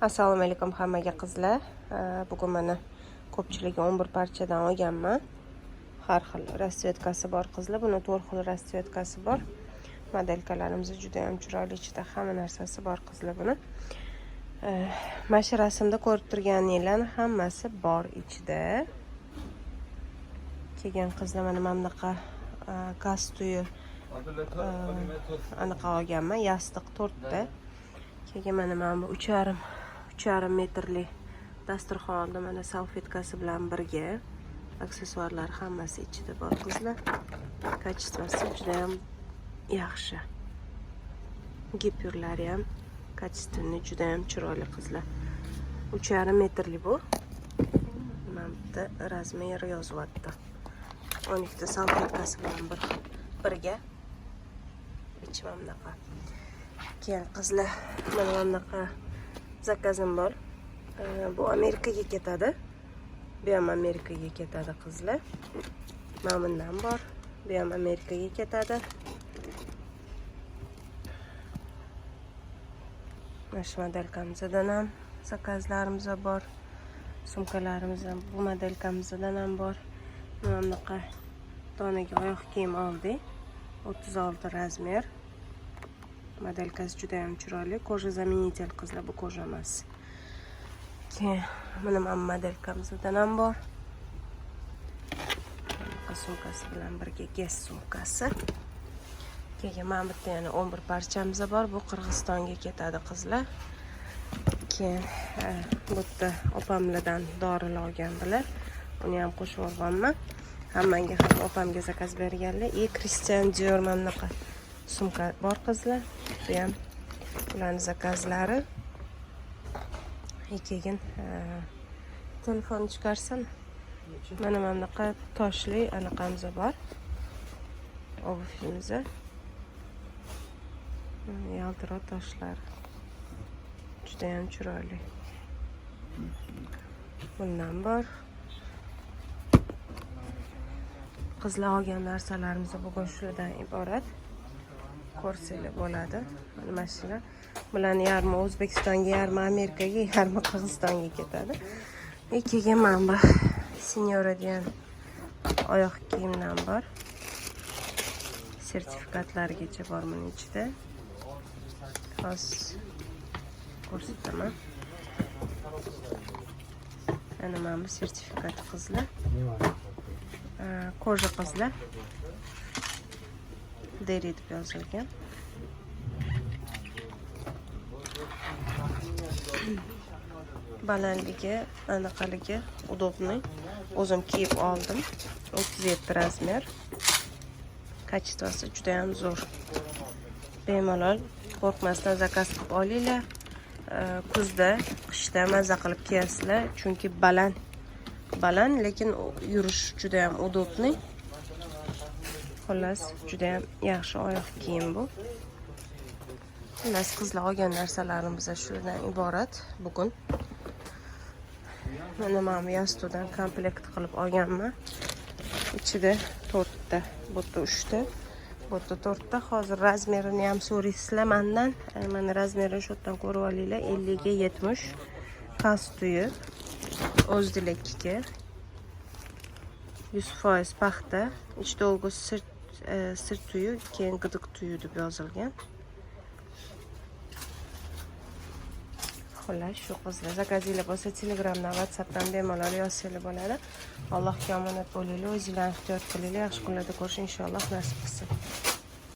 assalomu alaykum hammaga qizlar. Bugun mana ko'pchiligi 11 parchadan olganman. Har xil расцветкасы bor qizlar. Buni to'rt xil расцветкасы bor. Modelkalarimiz juda ham chiroyli ichida hamma narsasi bor qizlar buni. Mana shu rasmda ko'rib turganinglarni hammasi bor ichida. Keyin qizlar mana mana bunaqa e, kastuyi e, anaqa olganman. Yostiq to'rtta. Keyin mana mana bu uch yarim uch yarim metrli dasturxonni mana salfetkasi bilan birga aksessuarlar hammasi ichida bor qizlar. Kачествоsi juda ham yaxshi gipyurlari ham качественный juda ham chiroyli qizlar. Uch yarim metrli bu. Mana bitta razmer yozyapti. O'n ikkita salfetkasi bilan bir birga. Ichi mana bunaqa keyin qizlar mana mana bunaqa zakazim bor. Bu amerikaga ketadi. Bu ham amerikaga ketadi qizlar. Mana bundan bor. Bu ham amerikaga ketadi. Mana shu modelkamizdan ham zakazlarimiz bor. Sumkalarimiz ham bu modelkamizdan ham bor. Mana bunaqa donaga oyoq kiyim oldik. O'ttiz olti razmer. Modelkasi juda ham chiroyli koja заменитель qizlar bu koja emas keyin mana mana modelkamizdan ham bor bunaqa sumkasi bilan birga gez sumkasi keyin mana bu yerda yana o'n bir parchamiz bor bu qirg'izistonga ketadi qizlar keyin bu yerda opamlardan dorilar olgandilar uni ham qo'shib yuborganman hammanga ham opamga zakaz berganlar и kristian dior mana bunaqa sumka bor qizlar. Bu ham ularni zakazlari. И keyin e, telefonni chiqarsin. Mana mana bunaqa toshli anaqamiz bor. Obufimiz yaltiroq toshlar. Judayam chiroyli. Bundan bor. Qizlar olgan narsalarimiz bugun shulardan iborat. Ko'rsanglar bo'ladi mana mana shular bularni yarmi o'zbekistonga yarmi amerikaga yarmi qirg'izistonga ketadi keyin mana bu sinyora degan oyoq kiyimdan bor sertifikatlargacha bor buni ichida hozir ko'rsataman ana mana bu sertifikat qizlar Ee, koja qizlar deri deb yozilgan balandligi anaqaligi удобный o'zim kiyib oldim 37 razmer kачествоsi juda ham zo'r bemalol qo'rqmasdan zakaz qilib olinglar Ee, kuzda qishda maza qilib kiyasizlar chunki baland baland lekin yurish juda ham удобный xullas juda ham yaxshi oyoq kiyim bu xullas qizlar olgan narsalarimiz shulardan iborat bugun mana mana bu yostiqdan komplekt qilib olganman ichida to'rtta bu yerda uchta bu yerda to'rtta hozir razmerini ham so'raysizlar mandan mana razmerini shu yerdan ko'rib olinglar ellikga yetmish kastuyi o'z dilakniki yuz foiz paxta ich dolgu sirt e, sirt tuyi keyin gidiq tuyi deb yozilgan xullas shu qizlar zakazinglar bo'lsa telegramdan whatsappdan bemalol yozsanglar bo'ladi allohga omonat bo'linglar o'zinglarni ehtiyot qilinglar yaxshi kunlarda ko'rish inshaalloh nasib qilsin